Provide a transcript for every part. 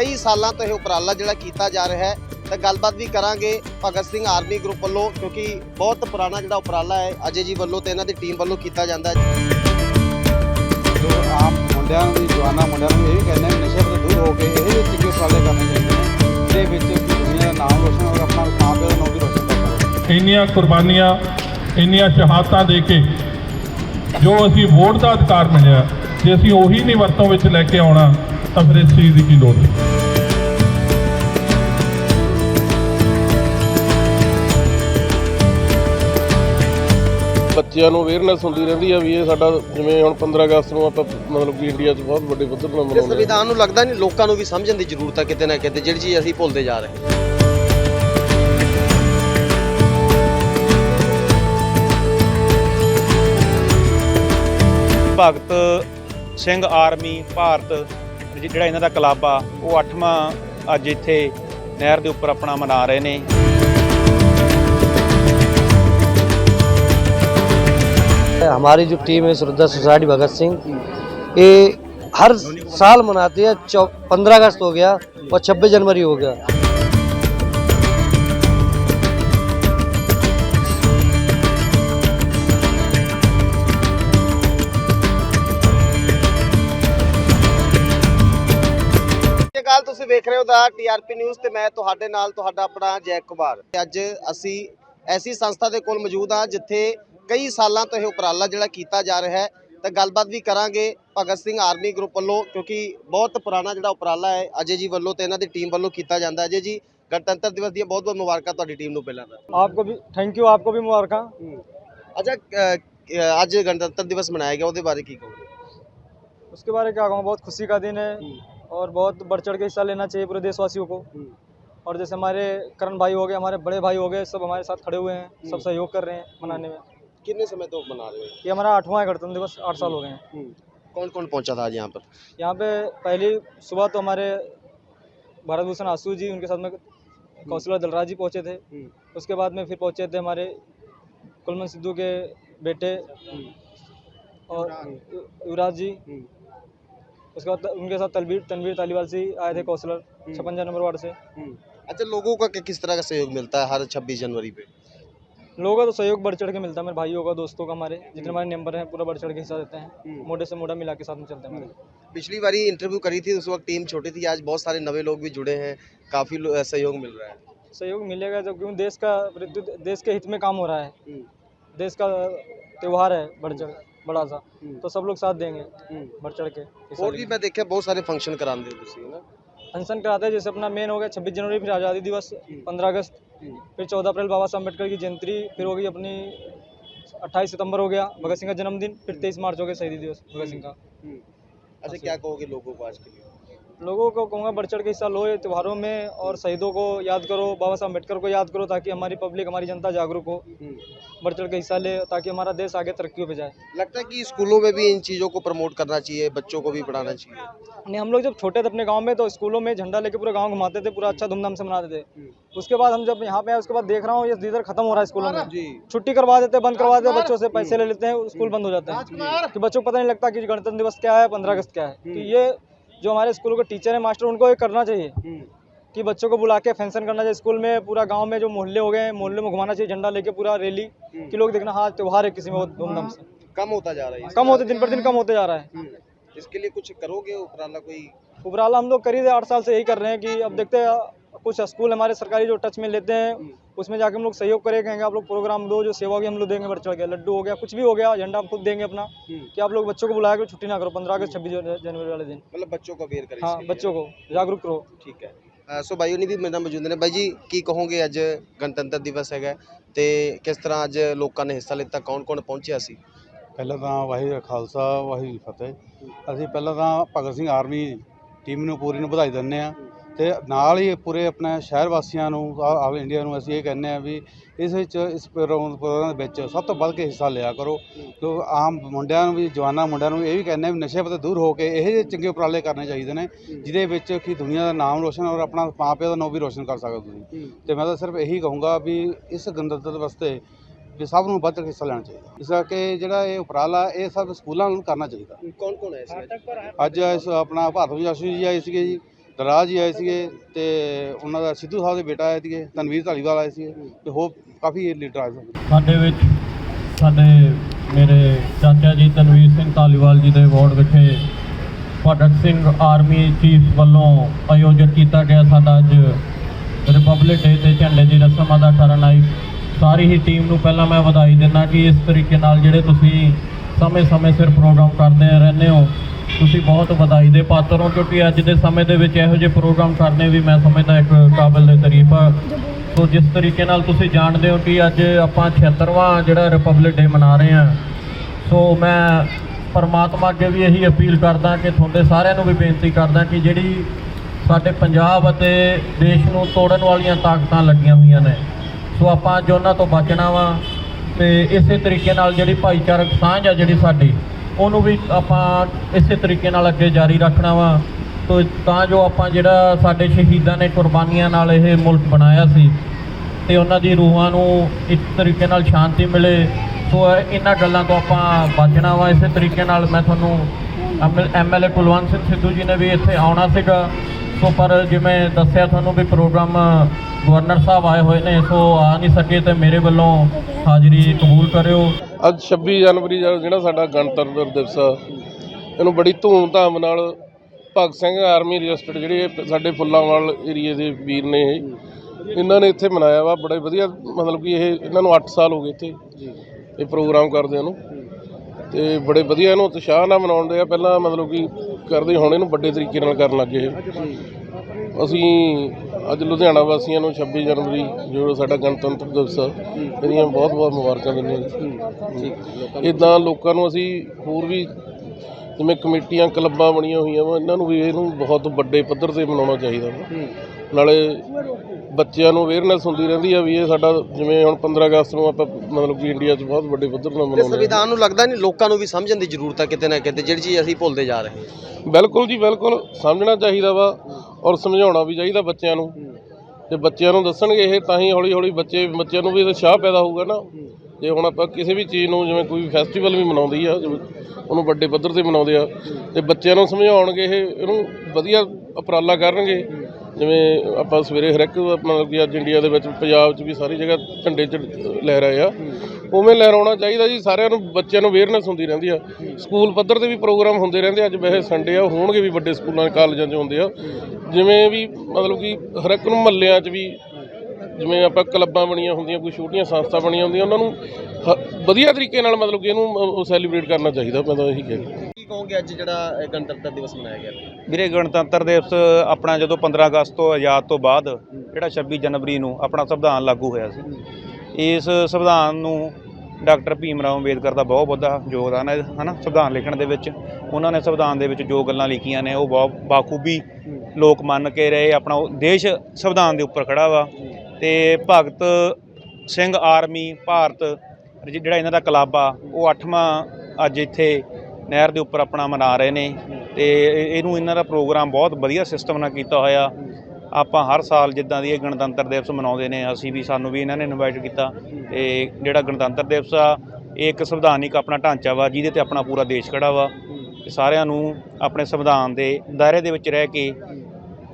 ਕਈ ਸਾਲਾਂ ਤੋਂ ਇਹ ਉਪਰਾਲਾ ਜਿਹੜਾ ਕੀਤਾ ਜਾ ਰਿਹਾ ਹੈ ਤਾਂ ਗੱਲਬਾਤ ਵੀ ਕਰਾਂਗੇ ਭਗਤ ਸਿੰਘ ਆਰਮੀ ਗਰੁੱਪ ਵੱਲੋਂ ਕਿਉਂਕਿ ਬਹੁਤ ਪੁਰਾਣਾ ਜਿਹੜਾ ਉਪਰਾਲਾ ਹੈ ਅਜੇ ਜੀ ਵੱਲੋਂ ਤੇ ਇਹਨਾਂ ਦੀ ਟੀਮ ਵੱਲੋਂ ਕੀਤਾ ਜਾਂਦਾ ਹੈ। ਜੋ ਆਮ ਮੁੰਡਿਆਂ ਨੂੰ ਵੀ ਜਵਾਨਾਂ ਮੁੰਡਿਆਂ ਨੂੰ ਇਹ ਵੀ ਕਹਿੰਦੇ ਵੀ ਨਸ਼ੇ ਤੋਂ ਦੂਰ ਹੋ ਕੇ ਇਹ ਜਿਹੇ ਚੰਗੇ ਉਪਰਾਲੇ ਕਰਨੇ ਚਾਹੀਦੇ ਨੇ ਜਿਹਦੇ ਵਿੱਚ ਕਿ ਦੁਨੀਆ ਦਾ ਨਾਮ ਰੋਸ਼ਨ ਔਰ ਆਪਣਾ ਮਾਂ ਪਿਓ ਦਾ ਨਾਮ ਵੀ ਰੋਸ਼ਨ ਕਰ ਸਕਣ ਇੰਨੀਆਂ ਕੁਰਬਾਨੀਆਂ ਇੰਨੀਆਂ ਸ਼ਹਾਦਤਾਂ ਦੇ ਕੇ ਜੋ ਅਸੀਂ ਵੋਟ ਦਾ ਅਧਿਕਾਰ ਮਿਲਿਆ ਜੇ ਅਸੀਂ ਉਹੀ ਨਹੀਂ ਵਰਤੋਂ ਵਿੱਚ ਲੈ ਕੇ ਆਉਣਾ ਤਾਂ ਫਿਰ ਇਸ ਚੀਜ਼ ਦੀ ਕੀ ਲੋੜ ਹੈ ਬੱਚਿਆਂ ਨੂੰ ਅਵੇਅਰਨੈਸ ਹੁੰਦੀ ਰਹਿੰਦੀ ਆ ਵੀ ਇਹ ਸਾਡਾ ਜਿਵੇਂ ਹੁਣ 15 ਅਗਸਤ ਨੂੰ ਆਪਾਂ ਮਤਲਬ ਕਿ ਇੰਡੀਆ 'ਚ ਬਹੁਤ ਵੱਡੇ ਪੱਧਰ ਨਾਲ ਤੇ ਮਨਾਉਂਦੇ ਹਾਂ ਸੰਵਿਧਾਨ ਨੂੰ ਲੱਗਦਾ ਨਹੀਂ ਲੋਕਾਂ ਨੂੰ ਵੀ ਸਮਝਣ ਦੀ ਜ਼ਰੂਰਤ ਹੈ ਕਿਤੇ ਨਾ ਕਿਤੇ ਜਿਹੜੀ ਚੀਜ਼ ਅਸੀਂ ਭੁੱਲਦੇ ਜਾ ਰਹੇ ਹਾਂ। ਭਗਤ ਸਿੰਘ ਆਰਮੀ ਭਾਰਤ ਜਿਹੜਾ ਇਹਨਾਂ ਦਾ ਕਲੱਬ ਆ ਉਹ 8ਵਾਂ ਅੱਜ ਇੱਥੇ ਨਹਿਰ ਦੇ ਉੱਪਰ ਆਪਣਾ ਮਨਾ ਰਹੇ ਨੇ हमारी जो टीम है श्रद्धा सोसाइटी भगत सिंह ये हर साल मनाती है पंद्रह अगस्त हो गया और छब्बीस जनवरी हो गया ਇਹ ਗੱਲ ਤੁਸੀਂ ਵੇਖ ਰਹੇ ਹੋ ਦਾ ਟੀਆਰਪੀ ਨਿਊਜ਼ ਤੇ ਮੈਂ ਤੁਹਾਡੇ ਨਾਲ ਤੁਹਾਡਾ ਆਪਣਾ ਜੈ ਕੁਮਾਰ ਤੇ ਅੱਜ ਅਸੀਂ ਐਸੀ ਸੰਸਥਾ ਦੇ ਕੋਲ ਮੌਜੂਦ ਹਾਂ ਜਿੱਥੇ ਕਈ ਸਾਲਾਂ ਤੋਂ ਇਹ ਉਪਰਾਲਾ ਜਿਹੜਾ ਕੀਤਾ ਜਾ ਰਿਹਾ ਹੈ ਤਾਂ ਗੱਲਬਾਤ ਵੀ ਕਰਾਂਗੇ ਭਗਤ ਸਿੰਘ ਆਰਮੀ ਗਰੁੱਪ ਵੱਲੋਂ ਕਿਉਂਕਿ ਬਹੁਤ ਪੁਰਾਣਾ ਜਿਹੜਾ ਉਪਰਾਲਾ ਹੈ ਅਜੇ ਜੀ ਵੱਲੋਂ ਤੇ ਇਹਨਾਂ ਦੀ ਟੀਮ ਵੱਲੋਂ ਕੀਤਾ ਜਾਂਦਾ ਹੈ ਅਜੇ ਜੀ ਗਣਤੰਤਰ ਦਿਵਸ ਦੀਆਂ ਬਹੁਤ ਬਹੁਤ ਮੁਬਾਰਕਾਂ ਤੁਹਾਡੀ ਟੀਮ ਨੂੰ ਪਹਿਲਾਂ ਤਾਂ आपको भी थैंक यू आपको भी मुबारक ਅੱਛਾ ਅ, ਅ, ਅੱਜ ਗਣਤੰਤਰ ਦਿਵਸ ਮਨਾਇਆ ਗਿਆ ਉਹਦੇ ਬਾਰੇ ਕੀ ਕਹੋਗੇ उसके बारे में क्या कहूँ बहुत खुशी का दिन है और बहुत बढ़ चढ़ के हिस्सा लेना चाहिए पूरे देशवासियों को। और जैसे हमारे करण भाई हो गए हमारे बड़े भाई हो गए सब हमारे साथ खड़े हुए हैं सब सहयोग कर रहे हैं मनाने में। कितने समय तो मना रहे हैं? ये हमारा आठवां है गणतंत्र दिवस आठ साल हो गए हैं। कौन कौन पहुँचा था आज यहाँ पर? यहाँ पे पहली सुबह तो हमारे भारत भूषण आसू जी उनके साथ में कौशलर दलराज जी पहुँचे थे। उसके बाद में फिर पहुँचे थे हमारे कुलमन सिद्धू के बेटे और युवराज। जी। उसके बाद उनके साथ तलवीर तनवीर तालीवाल से आए थे कौशलर छप्पन नंबर वार्ड से। अच्छा लोगों का किस तरह का सहयोग मिलता है हर 26 जनवरी पे? लोगों का तो सहयोग बढ़ चढ़ के मिलता है मेरे भाइयों का दोस्तों का हमारे जितने हमारे मेंबर हैं पूरा बढ़ चढ़ के हिस्सा देते हैं। मोटे से मोटा मिला के साथ में चलते हैं पिछली बारी इंटरव्यू करी थी उस वक्त टीम छोटी थी आज बहुत सारे नवे लोग भी जुड़े हैं काफ़ी सहयोग मिल रहा है। सहयोग मिलेगा जब क्योंकि देश का देश के हित में काम हो रहा है। हम्म, देश का त्यौहार है बढ़ चढ़। बड़ा सा। तो सब लोग साथ देंगे बढ़ चढ़ के और भी मैं देखा बहुत सारे फ़ंक्शन कराते हो ना? फ़ंक्शन कराते हैं जैसे अपना मेन हो गया छब्बीस जनवरी फिर आज़ादी दिवस पंद्रह अगस्त फिर चौदह अप्रैल बाबा साहब अंबेडकर की जयंती फिर होगी अपनी अट्ठाईस सितंबर हो गया भगत सिंह का जन्मदिन फिर तेईस मार्च हो गया शहीदी दिवस भगत सिंह का। अच्छा क्या कहोगे लोगों को आज के लिए? लोगों को कहूँगा बढ़ चढ़ के हिस्सा लो ये त्योहारों में और शहीदों को याद करो बाबा साहब अंबेडकर को याद करो ताकि हमारी पब्लिक हमारी जनता जागरूक हो। बढ़ चढ़ के हिस्सा ले ताकि हमारा देश आगे तरक्की पे जाए। लगता है कि स्कूलों में भी इन चीज़ों को प्रमोट करना चाहिए बच्चों को भी पढ़ाना चाहिए? नहीं हम लोग जब छोटे थे अपने गाँव में तो स्कूलों में झंडा लेके पूरा गाँव घुमाते थे पूरा अच्छा धूमधाम से मनाते थे। उसके बाद हम जब यहाँ पे आए उसके बाद देख रहा हूँ ये इधर खत्म हो रहा है स्कूलों में। छुट्टी करवा देते हैं बंद करवा देते बच्चों से पैसे ले लेते हैं स्कूल बंद हो जाते हैं। कि बच्चों को पता नहीं लगता कि गणतंत्र दिवस क्या है पंद्रह अगस्त क्या है। कि ये जो हमारे स्कूलों के टीचर हैं मास्टर उनको ये करना चाहिए कि बच्चों को बुला के फ़ंक्शन करना चाहिए। स्कूल में पूरा गाँव में जो मोहल्ले हो गए हैं मोहल्ले में घुमाना चाहिए झंडा लेके पूरा रैली कि लोग देखना हाँ त्योहार है किसी में बहुत धूमधाम से। कम होता जा रहा है कम होते दिन पर दिन कम होते जा रहा है। इसके लिए कुछ करोगे उपराला कोई? उपराला हम लोग करीब आठ साल से यही कर रहे हैं कि अब देखते हैं कुछ स्कूल हमारे सरकारी जो टच में लेते हैं उसमें जाके हम लोग सहयोग करें कहेंगे आप लोग प्रोग्राम दो जो सेवा होगी हम लोग देंगे बढ़ चढ़ के लड्डू हो गया कुछ भी हो गया झंडा हम खुद देंगे अपना कि आप लोग बच्चों को बुलाया करो छुट्टी ना करो पंद्रह अगस्त छब्बीस जनवरी वाले दिन मतलब बच्चों को अवेयर करें हाँ इसके लिए। बच्चों को जागरूक करो ਠੀਕ ਹੈ ਅ, ਸੋ ਬਾਈਓ ਨੇ ਵੀ ਮੇਰੇ ਨਾਲ ਮੌਜੂਦ ਨੇ ਬਾਈ ਜੀ ਕੀ ਕਹੋਗੇ ਅੱਜ ਗਣਤੰਤਰ ਦਿਵਸ ਹੈਗਾ ਤੇ ਕਿਸ ਤਰ੍ਹਾਂ ਅੱਜ ਲੋਕਾਂ ਨੇ ਹਿੱਸਾ ਲਿੱਤਾ ਕੌਣ ਕੌਣ ਪਹੁੰਚਿਆ ਸੀ ਪਹਿਲਾਂ ਤਾਂ ਵਾਹਿਗੁਰੂ ਜੀ ਕਾ ਖਾਲਸਾ ਵਾਹਿਗੁਰੂ ਜੀ ਕੀ ਫਤਿਹ ਅਸੀਂ ਪਹਿਲਾਂ ਤਾਂ ਭਗਤ ਸਿੰਘ ਆਰਮੀ ਟੀਮ ਨੂੰ ਪੂਰੀ ਨੂੰ ਵਧਾਈ ਦਿੰਦੇ ਆ ਤੇ ਨਾਲ ਹੀ ਪੂਰੇ ਆਪਣੇ ਸ਼ਹਿਰ ਵਾਸੀਆਂ ਨੂੰ ਆ- ਆਲ ਇੰਡੀਆ ਨੂੰ ਅਸੀਂ ਇਹ ਕਹਿੰਦੇ ਆ ਵੀ ਇਸ ਵਿੱਚ ਇਸ ਪ੍ਰੋਗਰਾਮ ਪ੍ਰੋਗਰਾਮ ਦੇ ਵਿੱਚ ਸਭ ਤੋਂ ਵੱਧ ਕੇ ਹਿੱਸਾ ਲਿਆ ਕਰੋ। ਕਿਉਂ ਆਮ ਮੁੰਡਿਆਂ ਨੂੰ ਵੀ ਜਵਾਨਾਂ ਮੁੰਡਿਆਂ ਨੂੰ ਇਹ ਵੀ ਕਹਿੰਦੇ ਆ ਵੀ ਨਸ਼ੇ ਤੋਂ ਦੂਰ ਹੋ ਕੇ ਇਹ ਜਿਹੇ ਚੰਗੇ ਉਪਰਾਲੇ ਕਰਨੇ ਚਾਹੀਦੇ ਨੇ ਜਿਹਦੇ ਵਿੱਚ ਕਿ ਦੁਨੀਆ ਦਾ ਨਾਮ ਰੋਸ਼ਨ ਔਰ ਆਪਣਾ ਮਾਂ ਪਿਓ ਦਾ ਨਾਮ ਵੀ ਰੋਸ਼ਨ ਕਰ ਸਕਦੇ ਤੁਸੀਂ। ਤੇ ਮੈਂ ਤਾਂ ਸਿਰਫ ਇਹੀ ਕਹੂੰਗਾ ਵੀ ਇਸ ਗਣਤੰਤਰ ਵਾਸਤੇ ਵੀ ਸਭ ਨੂੰ ਵੱਧ ਕੇ ਹਿੱਸਾ ਲੈਣਾ ਚਾਹੀਦਾ। ਇਸ ਕਰਕੇ ਜਿਹੜਾ ਇਹ ਉਪਰਾਲਾ ਇਹ ਸਭ ਸਕੂਲਾਂ ਨੂੰ ਕਰਨਾ ਚਾਹੀਦਾ। ਕੌਣ ਕੌਣ ਹੈ ਇਸ ਵਿੱਚ ਅੱਜ ਇਸ ਆਪਣਾ ਭਾਰਤ ਵਿਜਾਸੂ ਜੀ ਆਏ ਸੀਗੇ ਜੀ। ਦਰਾਜ ਜੀ ਆਏ ਸੀਗੇ ਤੇ ਉਹਨਾਂ ਦਾ ਸਿੱਧੂ ਸਾਹਿਬ ਦੇ ਬੇਟਾ ਆਏ ਸੀਗੇ, ਤਨਵੀਰ ਧਾਲੀਵਾਲ ਆਏ ਸੀਗੇ ਤੇ ਹੋਰ ਕਾਫੀ ਲੀਡਰ ਆਏ ਸੀ ਸਾਡੇ ਵਿੱਚ ਸਾਡੇ ਮੇਰੇ ਚਾਚਾ ਜੀ ਤਨਵੀਰ ਸਿੰਘ ਧਾਲੀਵਾਲ ਜੀ ਦੇ ਵਾਰਡ ਵਿਖੇ ਭਗਤ ਸਿੰਘ ਆਰਮੀ ਚੀਫ ਵੱਲੋਂ ਆਯੋਜਿਤ ਕੀਤਾ ਗਿਆ ਸਾਡਾ ਅੱਜ ਰਿਪਬਲਿਕ ਡੇ ਤੇ ਝੰਡੇ ਦੀ ਰਸਮ ਦਾ ਕਰਨ ਆਈ। ਸਾਰੀ ਹੀ ਟੀਮ ਨੂੰ ਪਹਿਲਾਂ ਮੈਂ ਵਧਾਈ ਦਿੰਦਾ ਕਿ ਇਸ ਤਰੀਕੇ ਨਾਲ ਜਿਹੜੇ ਤੁਸੀਂ ਸਮੇਂ-ਸਮੇਂ ਸਿਰ ਪ੍ਰੋਗਰਾਮ ਕਰਦੇ ਰਹਿੰਦੇ ਹੋ ਤੁਸੀਂ ਬਹੁਤ ਵਧਾਈ ਦੇ ਪਾਤਰ ਹੋ, ਕਿਉਂਕਿ ਅੱਜ ਦੇ ਸਮੇਂ ਦੇ ਵਿੱਚ ਇਹੋ ਜਿਹੇ ਪ੍ਰੋਗਰਾਮ ਕਰਨੇ ਵੀ ਮੈਂ ਸਮਝਦਾ ਇੱਕ ਕਾਬਿਲ ਦੇ ਤਾਰੀਫ ਆ। ਸੋ ਜਿਸ ਤਰੀਕੇ ਨਾਲ ਤੁਸੀਂ ਜਾਣਦੇ ਹੋ ਕਿ ਅੱਜ ਆਪਾਂ 76ਵਾਂ ਜਿਹੜਾ ਰਿਪਬਲਿਕ ਡੇ ਮਨਾ ਰਹੇ ਹਾਂ। ਸੋ ਮੈਂ ਪਰਮਾਤਮਾ ਅੱਗੇ ਵੀ ਇਹੀ ਅਪੀਲ ਕਰਦਾ ਕਿ ਤੁਹਾਡੇ ਸਾਰਿਆਂ ਨੂੰ ਵੀ ਬੇਨਤੀ ਕਰਦਾ ਕਿ ਜਿਹੜੀ ਸਾਡੇ ਪੰਜਾਬ ਅਤੇ ਦੇਸ਼ ਨੂੰ ਤੋੜਨ ਵਾਲੀਆਂ ਤਾਕਤਾਂ ਲੱਗੀਆਂ ਹੋਈਆਂ ਨੇ, ਸੋ ਆਪਾਂ ਅੱਜ ਉਹਨਾਂ ਤੋਂ ਬਚਣਾ ਵਾ ਤੇ ਇਸੇ ਤਰੀਕੇ ਨਾਲ ਜਿਹੜੀ ਭਾਈਚਾਰਕ ਸਾਂਝ ਆ ਜਿਹੜੀ ਸਾਡੀ ਉਹਨੂੰ ਵੀ ਆਪਾਂ ਇਸੇ ਤਰੀਕੇ ਨਾਲ ਅੱਗੇ ਜਾਰੀ ਰੱਖਣਾ ਵਾ। ਤੋ ਤਾਂ ਜੋ ਆਪਾਂ ਜਿਹੜਾ ਸਾਡੇ ਸ਼ਹੀਦਾਂ ਨੇ ਕੁਰਬਾਨੀਆਂ ਨਾਲ ਇਹ ਮੁਲਕ ਬਣਾਇਆ ਸੀ, ਤੇ ਉਹਨਾਂ ਦੀ ਰੂਹਾਂ ਨੂੰ ਇੱਕ ਤਰੀਕੇ ਨਾਲ ਸ਼ਾਂਤੀ ਮਿਲੇ। ਸੋ ਇਹਨਾਂ ਗੱਲਾਂ ਤੋਂ ਆਪਾਂ ਬਚਣਾ ਵਾ। ਇਸੇ ਤਰੀਕੇ ਨਾਲ ਮੈਂ ਤੁਹਾਨੂੰ ਐਮਐਲਏ ਕੁਲਵੰਤ ਸਿੰਘ ਸਿੱਧੂ ਜੀ ਨੇ ਵੀ ਇੱਥੇ ਆਉਣਾ ਸੀਗਾ। ਸੋ ਪਰ ਜਿਵੇਂ ਦੱਸਿਆ ਤੁਹਾਨੂੰ ਵੀ ਪ੍ਰੋਗਰਾਮ ਗਵਰਨਰ ਸਾਹਿਬ ਆਏ ਹੋਏ ਨੇ, ਸੋ ਆ ਨਹੀਂ ਸਕੇ ਤੇ ਮੇਰੇ ਵੱਲੋਂ ਹਾਜ਼ਰੀ ਕਬੂਲ ਕਰਿਓ। ਅੱਜ 26 ਜਨਵਰੀ ਦਾ ਜਿਹੜਾ ਸਾਡਾ ਗਣਤੰਤਰ ਦਿਵਸ ਆ, ਇਹਨੂੰ ਬੜੀ ਧੂਮਧਾਮ ਨਾਲ ਭਗਤ ਸਿੰਘ ਆਰਮੀ ਰਜਿਸਟਰਡ ਜਿਹੜੇ ਸਾਡੇ ਫੁੱਲਾਂਵਾਲ ਏਰੀਏ ਦੇ ਵੀਰ ਨੇ ਇਹਨਾਂ ਨੇ ਇੱਥੇ ਮਨਾਇਆ ਵਾ, ਬੜੇ ਵਧੀਆ ਮਤਲਬ ਕਿ ਇਹ ਇਹਨਾਂ ਨੂੰ 8 ਸਾਲ ਹੋ ਗਏ ਇੱਥੇ ਇਹ ਪ੍ਰੋਗਰਾਮ ਕਰਦੇ ਨੂੰ। ਤੇ ਬੜੇ ਵਧੀਆ ਇਹਨੂੰ ਉਤਸ਼ਾਹ ਨਾਲ ਮਨਾਉਂਦੇ ਆ, ਪਹਿਲਾਂ ਮਤਲਬ ਕਿ ਕਰਦੇ, ਹੁਣ ਇਹਨੂੰ ਵੱਡੇ ਤਰੀਕੇ ਨਾਲ ਕਰਨ ਲੱਗੇ ਇਹ। ਅਸੀਂ ਅੱਜ ਲੁਧਿਆਣਾ ਵਾਸੀਆਂ ਨੂੰ 26 ਜਨਵਰੀ ਜੋ ਸਾਡਾ ਗਣਤੰਤਰ ਦਿਵਸ ਆ ਇਹਦੀਆਂ ਬਹੁਤ ਬਹੁਤ ਮੁਬਾਰਕਾਂ ਦਿੰਦੇ ਹਾਂ ਇਦਾਂ ਲੋਕਾਂ ਨੂੰ ਅਸੀਂ ਹੋਰ ਵੀ ਜਿਵੇਂ ਕਮੇਟੀਆਂ ਕਲੱਬਾਂ ਬਣੀਆਂ ਹੋਈਆਂ ਵਾ ਇਹਨਾਂ ਨੂੰ ਵੀ ਇਹਨੂੰ ਬਹੁਤ ਵੱਡੇ ਪੱਧਰ ਤੇ ਮਨਾਉਣਾ ਚਾਹੀਦਾ ਵਾ। ਨਾਲੇ ਬੱਚਿਆਂ ਨੂੰ ਅਵੇਅਰਨੈਸ ਹੁੰਦੀ ਰਹਿੰਦੀ ਆ ਵੀ ਇਹ ਸਾਡਾ ਜਿਵੇਂ ਹੁਣ 15 ਅਗਸਤ ਨੂੰ ਆਪਾਂ ਮਤਲਬ ਕਿ ਇੰਡੀਆ 'ਚ ਬਹੁਤ ਵੱਡੇ ਪੱਧਰ ਨਾਲ ਮਨਾਉਂਦੇ ਹਾਂ ਸੰਵਿਧਾਨ ਨੂੰ ਲੱਗਦਾ ਨਹੀਂ ਲੋਕਾਂ ਨੂੰ ਵੀ ਸਮਝਣ ਦੀ ਜ਼ਰੂਰਤ ਹੈ ਕਿਤੇ ਨਾ ਕਿਤੇ ਜਿਹੜੀ ਚੀਜ਼ ਅਸੀਂ ਭੁੱਲਦੇ ਜਾ ਰਹੇ ਬਿਲਕੁਲ ਜੀ ਬਿਲਕੁਲ। ਸਮਝਣਾ ਚਾਹੀਦਾ ਵਾ। ਔਰ ਸਮਝਾਉਣਾ ਵੀ ਚਾਹੀਦਾ ਬੱਚਿਆਂ ਨੂੰ। ਤੇ ਬੱਚਿਆਂ ਨੂੰ ਦੱਸਣਗੇ ਇਹ ਤਾਂ ਹੀ ਹੌਲੀ ਹੌਲੀ ਬੱਚੇ ਬੱਚਿਆਂ ਨੂੰ ਵੀ ਉਤਸ਼ਾਹ ਪੈਦਾ ਹੋਊਗਾ ਨਾ। ਜੇ ਹੁਣ ਆਪਾਂ ਕਿਸੇ ਵੀ ਚੀਜ਼ ਨੂੰ ਜਿਵੇਂ ਕੋਈ ਫੈਸਟੀਵਲ ਵੀ ਮਨਾਉਂਦੀ ਆ ਉਹਨੂੰ ਵੱਡੇ ਪੱਧਰ ਤੇ ਮਨਾਉਂਦੇ ਆ ਤੇ ਬੱਚਿਆਂ ਨੂੰ ਸਮਝਾਉਣਗੇ ਇਹ ਇਹਨੂੰ ਵਧੀਆ ਉਪਰਾਲਾ ਕਰਨਗੇ। ਜਿਵੇਂ ਆਪਾਂ ਸਵੇਰੇ ਹਰ ਇੱਕ ਮਤਲਬ ਕਿ ਅੱਜ ਇੰਡੀਆ ਦੇ ਵਿੱਚ ਪੰਜਾਬ 'ਚ ਵੀ ਸਾਰੀ ਜਗ੍ਹਾ ਝੰਡੇ ਚ ਲਹਿਰਾਏ ਆ। ਉਵੇਂ ਲਹਿਰਾਉਣਾ ਚਾਹੀਦਾ ਜੀ ਸਾਰਿਆਂ ਨੂੰ ਬੱਚਿਆਂ ਨੂੰ ਅਵੇਅਰਨੈਸ ਹੁੰਦੀ ਰਹਿੰਦੀ ਆ। ਸਕੂਲ ਪੱਧਰ ਤੇ ਵੀ ਪ੍ਰੋਗਰਾਮ ਹੁੰਦੇ ਰਹਿੰਦੇ ਆ। ਅੱਜ ਵੈਸੇ ਸੰਡੇ ਆ ਹੋਣਗੇ ਵੀ ਵੱਡੇ ਸਕੂਲਾਂ ਕਾਲਜਾਂ 'ਚ ਹੁੰਦੇ ਆ। ਜਿਵੇਂ ਵੀ ਮਤਲਬ ਕਿ ਹਰ ਇੱਕ ਨੂੰ ਮਹੱਲਿਆਂ 'ਚ ਵੀ ਜਿਵੇਂ ਆਪਾਂ ਕਲੱਬਾਂ ਬਣੀਆਂ ਹੁੰਦੀਆਂ ਕੋਈ ਛੋਟੀਆਂ ਸੰਸਥਾ ਬਣੀਆਂ ਹੁੰਦੀਆਂ ਉਹਨਾਂ ਨੂੰ ਹ- ਵਧੀਆ ਤਰੀਕੇ ਨਾਲ ਮਤਲਬ ਕਿ ਇਹਨੂੰ ਸੈਲੀਬ੍ਰੇਟ ਕਰਨਾ ਚਾਹੀਦਾ ਮੈਂ ਤਾਂ ਇਹੀ ਕਹਿੰਦਾ ਕੀ ਕਹੋਗੇ ਅੱਜ ਜਿਹੜਾ ਗਣਤੰਤਰ ਦਿਵਸ ਮਨਾਇਆ ਗਿਆ? ਵੀਰੇ ਗਣਤੰਤਰ ਦਿਵਸ ਆਪਣਾ ਜਦੋਂ 15 ਅਗਸਤ ਤੋਂ ਆਜ਼ਾਦ ਤੋਂ ਬਾਅਦ ਜਿਹੜਾ 26 ਜਨਵਰੀ ਨੂੰ ਆਪਣਾ ਸੰਵਿਧਾਨ ਲਾਗੂ ਹੋਇਆ ਸੀ ਇਸ ਸੰਵਿਧਾਨ ਨੂੰ ਡਾਕਟਰ ਭੀਮ ਰਾਓ ਅੰਬੇਦਕਰ ਦਾ ਬਹੁਤ ਵੱਡਾ ਯੋਗਦਾਨ ਹੈ, ਹਨਾ, ਸੰਵਿਧਾਨ ਲਿਖਣ ਦੇ ਵਿੱਚ। ਉਹਨਾਂ ਨੇ ਸੰਵਿਧਾਨ ਦੇ ਵਿੱਚ ਜੋ ਗੱਲਾਂ ਲਿਖੀਆਂ ਨੇ, ਉਹ ਬਹੁਤ ਬਾਖੂਬੀ ਲੋਕ ਮੰਨ ਕੇ ਰਹੇ, ਆਪਣਾ ਉਹ ਦੇਸ਼ ਸੰਵਿਧਾਨ ਦੇ ਉੱਪਰ ਖੜਾ ਵਾ। ਤੇ ਭਗਤ ਸਿੰਘ ਆਰਮੀ, ਭਾਰਤ ਜਿਹੜਾ ਇਹਨਾਂ ਦਾ ਕਲੱਬ ਆ, ਉਹ 8ਵਾਂ ਅੱਜ ਇੱਥੇ ਨਹਿਰ ਦੇ ਉੱਪਰ ਆਪਣਾ ਮਨਾ ਰਹੇ ਨੇ। ਤੇ ਇਹਨੂੰ ਇਹਨਾਂ ਦਾ ਪ੍ਰੋਗਰਾਮ ਬਹੁਤ ਵਧੀਆ ਸਿਸਟਮ ਨਾਲ ਕੀਤਾ ਹੋਇਆ। ਆਪਾਂ ਹਰ ਸਾਲ ਜਿੱਦਾਂ ਦੀ ਇਹ ਗਣਤੰਤਰ ਦਿਵਸ ਮਨਾਉਂਦੇ ਨੇ ਅਸੀਂ ਵੀ ਸਾਨੂੰ ਵੀ ਇਹਨਾਂ ਨੇ ਇਨਵਾਈਟ ਕੀਤਾ ਤੇ ਜਿਹੜਾ ਗਣਤੰਤਰ ਦਿਵਸ ਆ ਇਹ ਇੱਕ ਸੰਵਿਧਾਨਿਕ ਆਪਣਾ ਢਾਂਚਾ ਵਾ ਜਿਹਦੇ ਤੇ ਆਪਣਾ ਪੂਰਾ ਦੇਸ਼ ਖੜਾ ਵਾ ਤੇ ਸਾਰਿਆਂ ਨੂੰ ਆਪਣੇ ਸੰਵਿਧਾਨ ਦੇ ਦਾਇਰੇ ਦੇ ਵਿੱਚ ਰਹਿ ਕੇ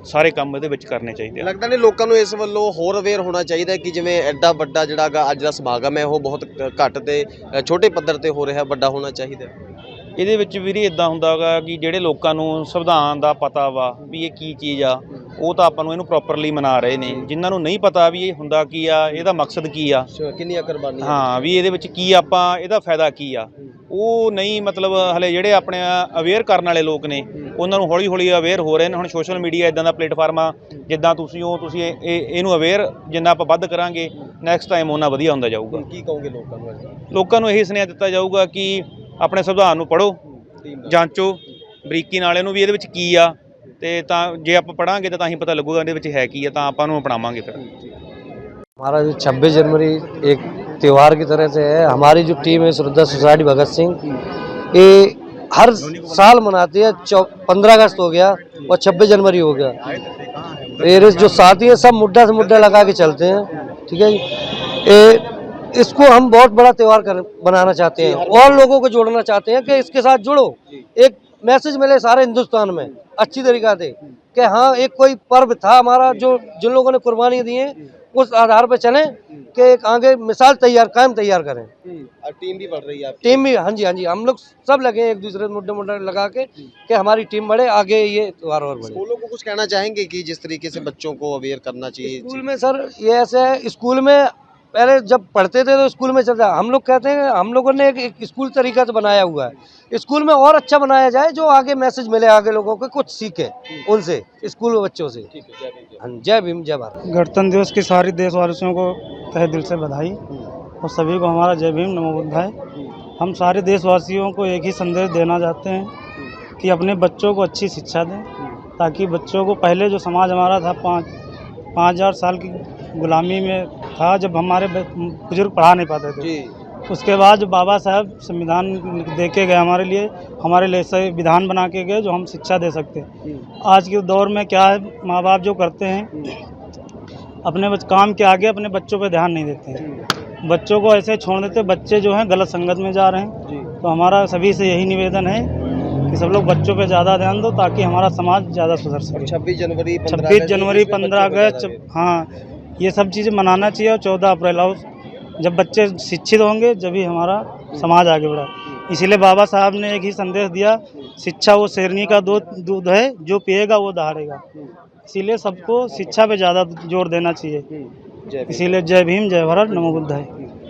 ਸਾਰੇ ਕੰਮ ਇਹਦੇ ਵਿੱਚ ਕਰਨੇ ਚਾਹੀਦੇ ਆ ਲੱਗਦਾ ਨਹੀਂ ਲੋਕਾਂ ਨੂੰ ਇਸ ਵੱਲੋਂ ਹੋਰ ਅਵੇਅਰ ਹੋਣਾ ਚਾਹੀਦਾ ਕਿ ਜਿਵੇਂ ਐਡਾ ਵੱਡਾ ਜਿਹੜਾ ਗਾ ਅੱਜ ਦਾ ਸਮਾਗਮ ਹੈ ਉਹ ਬਹੁਤ ਘੱਟ ਤੇ ਛੋਟੇ ਪੱਧਰ ਤੇ ਹੋ ਰਿਹਾ ਵੱਡਾ ਹੋਣਾ ਚਾਹੀਦਾ। ਇਹਦੇ ਵਿੱਚ ਵੀਰੇ ਇਦਾਂ ਹੁੰਦਾਗਾ ਕਿ ਜਿਹੜੇ ਲੋਕਾਂ ਨੂੰ ਸੰਵਿਧਾਨ ਦਾ ਪਤਾ ਵਾ ਵੀ ਇਹ ਕੀ ਚੀਜ਼ ਆ ਉਹ ਤਾਂ ਆਪਾਂ ਨੂੰ ਇਹਨੂੰ ਪ੍ਰੋਪਰਲੀ ਮਨਾ ਰਹੇ ਨੇ। ਜਿਨ੍ਹਾਂ ਨੂੰ ਨਹੀਂ ਪਤਾ ਵੀ ਇਹ ਹੁੰਦਾ ਕੀ ਆ ਇਹਦਾ ਮਕਸਦ ਕੀ ਆ। ਕਿੰਨੀਆਂ ਕੁਰਬਾਨੀਆਂ ਹਾਂ ਵੀ ਇਹਦੇ ਵਿੱਚ ਕੀ ਆਪਾਂ ਇਹਦਾ ਫਾਇਦਾ ਕੀ ਆ। ਉਹ ਨਹੀਂ ਮਤਲਬ ਹਲੇ ਜਿਹੜੇ ਆਪਣੇ ਅਵੇਅਰ ਕਰਨ ਵਾਲੇ ਲੋਕ ਨੇ ਉਹਨਾਂ ਨੂੰ ਹੌਲੀ ਹੌਲੀ ਅਵੇਅਰ ਹੋ ਰਹੇ ਨੇ। ਹੁਣ ਸੋਸ਼ਲ ਮੀਡੀਆ ਇਦਾਂ ਦਾ ਪਲੇਟਫਾਰਮ ਆ ਜਿੱਦਾਂ ਤੁਸੀਂ ਉਹ ਤੁਸੀਂ ਇਹ- ਇਹ- ਇਹਨੂੰ ਅਵੇਅਰ ਜਿੰਨਾ ਆਪਾਂ ਵੱਧ ਕਰਾਂਗੇ ਨੈਕਸਟ ਟਾਈਮ ਉਹਨਾਂ ਵਧੀਆ ਹੁੰਦਾ ਜਾਊਗਾ। ਕੀ ਕਹੋਗੇ ਲੋਕਾਂ ਨੂੰ ਲੋਕਾਂ ਨੂੰ ਇਹੀ ਸੁਨੇਹਾ ਦਿੱਤਾ ਜਾਊਗਾ ਕਿ ਆਪਣੇ ਸੰਵਿਧਾਨ ਨੂੰ ਪੜ੍ਹੋ ਜਾਂਚੋ ਬਰੀਕੀ ਨਾਲ ਇਹਨੂੰ ਵੀ ਇਹਦੇ ਵਿੱਚ ਕੀ ਆ। ਤੇ ਤਾਂ ਜੇ ਆਪਾਂ ਪੜਾਂਗੇ ਤਾਂ ਤਾਂ ਹੀ ਪਤਾ ਲੱਗੂਗਾ ਇਹਦੇ ਵਿੱਚ ਹੈ ਕੀ ਆ ਤਾਂ ਆਪਾਂ ਨੂੰ ਅਪਣਾਵਾਂਗੇ ਫਿਰ हमारा जो छब्बीस जनवरी एक त्यौहार की तरह से है हमारी जो टीम है श्रद्धा सोसाइटी भगत सिंह ये हर साल मनाती है पंद्रह अगस्त हो गया और छब्बीस जनवरी हो गया मेरे जो साथी हैं सब मुद्दा से मुद्दा लगा के चलते हैं ठीक है जी ये इसको हम बहुत बड़ा त्यौहार कर बनाना चाहते हैं और लोगों को जोड़ना चाहते हैं कि इसके साथ जुड़ो एक मैसेज मिले सारे हिंदुस्तान में अच्छी तरीका से कि हाँ एक कोई पर्व था हमारा जो जिन लोगों ने कुर्बानी दी है उस आधार पर चलें कि एक आगे मिसाल तैयार कायम तैयार करें। और टीम भी बढ़ रही है टीम भी हाँ जी हाँ जी हम लोग सब लगे एक दूसरे मुड्डे मुड्डे लगा के कि हमारी टीम बढ़े आगे ये त्योहार और बढ़े। स्कूलों को कुछ कहना चाहेंगे कि जिस तरीके से बच्चों को अवेयर करना चाहिए? स्कूल में सर ये ऐसे है स्कूल में पहले जब पढ़ते थे तो स्कूल में चलता हम लोग कहते हैं हम लोगों ने एक, एक स्कूल तरीका से बनाया हुआ है। स्कूल में और अच्छा बनाया जाए जो आगे मैसेज मिले आगे लोगों को कुछ सीखे उनसे स्कूल में बच्चों से। हाँ, जय भीम जय भारत। गणतंत्र दिवस की सारी देशवासियों को तहे दिल से बधाई और सभी को हमारा जय भीम नमो बुद्धाय। हम सारे देशवासियों को एक ही संदेश देना चाहते हैं कि अपने बच्चों को अच्छी शिक्षा दें ताकि बच्चों को पहले जो समाज हमारा था पाँच पाँच हज़ार साल की गुलामी में था जब हमारे बुज़ुर्ग पढ़ा नहीं पाते थे। उसके बाद जो बाबा साहब संविधान दे के गए हमारे लिए हमारे लिए ऐसे विधान बना के गए जो हम शिक्षा दे सकते। हैं आज के दौर में क्या है माँ बाप जो करते हैं अपने बच, काम के आगे अपने बच्चों पे ध्यान नहीं देते हैं। बच्चों को ऐसे छोड़ देते बच्चे जो हैं गलत संगत में जा रहे हैं। तो हमारा सभी से यही निवेदन है कि सब लोग बच्चों पे ज़्यादा ध्यान दो ताकि हमारा समाज ज़्यादा सुधर सके। छब्बीस जनवरी छब्बीस जनवरी पंद्रह अगस्त हाँ ये सब चीज़ें मनाना चाहिए और चौदह अप्रैल और जब बच्चे शिक्षित होंगे जब ही हमारा समाज आगे बढ़ा। इसीलिए बाबा साहब ने एक ही संदेश दिया शिक्षा वो शेरनी का दूध दूध है जो पिएगा वो दहाड़ेगा। इसीलिए सबको शिक्षा पे ज़्यादा ज़ोर देना चाहिए। इसीलिए जय भीम जय भरत नमो बुद्धाय।